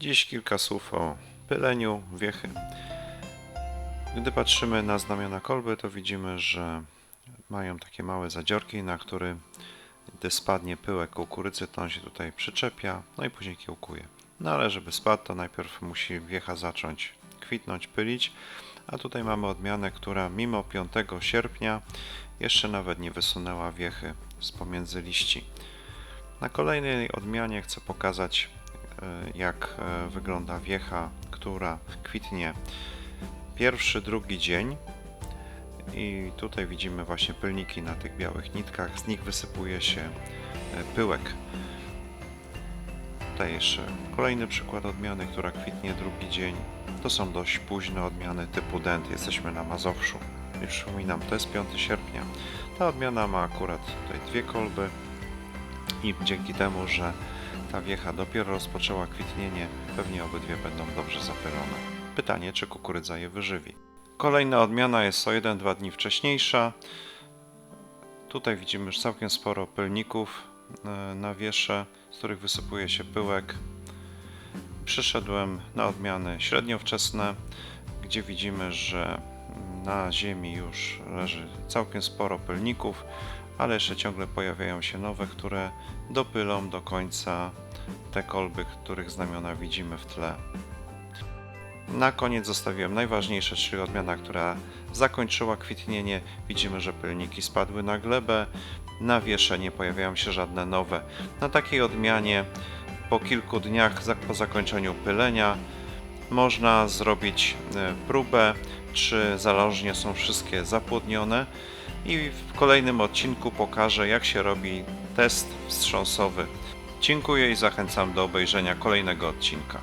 Dziś kilka słów o pyleniu wiechy. Gdy patrzymy na znamiona kolby, to widzimy, że mają takie małe zadziorki, na który gdy spadnie pyłek kukurydzy, to on się tutaj przyczepia, no i później kiełkuje. No ale żeby spadł, to najpierw musi wiecha zacząć kwitnąć, pylić, a tutaj mamy odmianę, która mimo 5 sierpnia jeszcze nawet nie wysunęła wiechy z pomiędzy liści. Na kolejnej odmianie chcę pokazać, jak e, wygląda wiecha, która kwitnie pierwszy, drugi dzień. I tutaj widzimy właśnie pylniki na tych białych nitkach, z nich wysypuje się e, pyłek. Tutaj jeszcze kolejny przykład odmiany, która kwitnie drugi dzień. To są dość późne odmiany typu dent. Jesteśmy na Mazowszu. I przypominam, to jest 5 sierpnia. Ta odmiana ma akurat tutaj dwie kolby i dzięki temu, że ta wiecha dopiero rozpoczęła kwitnienie, pewnie obydwie będą dobrze zapylone. Pytanie, czy kukurydza je wyżywi. Kolejna odmiana jest o 1-2 dni wcześniejsza. Tutaj widzimy już całkiem sporo pylników e, na wiesze, z których wysypuje się pyłek. Przyszedłem na odmiany średniowczesne, gdzie widzimy, że na ziemi już leży całkiem sporo pylników, ale jeszcze ciągle pojawiają się nowe, które dopylą do końca te kolby, których znamiona widzimy w tle. Na koniec zostawiłem najważniejsze, czyli odmiana, która zakończyła kwitnienie. Widzimy, że pylniki spadły na glebę, na wiesze nie pojawiają się żadne nowe. Na takiej odmianie po kilku dniach po zakończeniu pylenia można zrobić e, próbę, czy zależnie są wszystkie zapłodnione i w kolejnym odcinku pokażę, jak się robi test wstrząsowy. Dziękuję i zachęcam do obejrzenia kolejnego odcinka.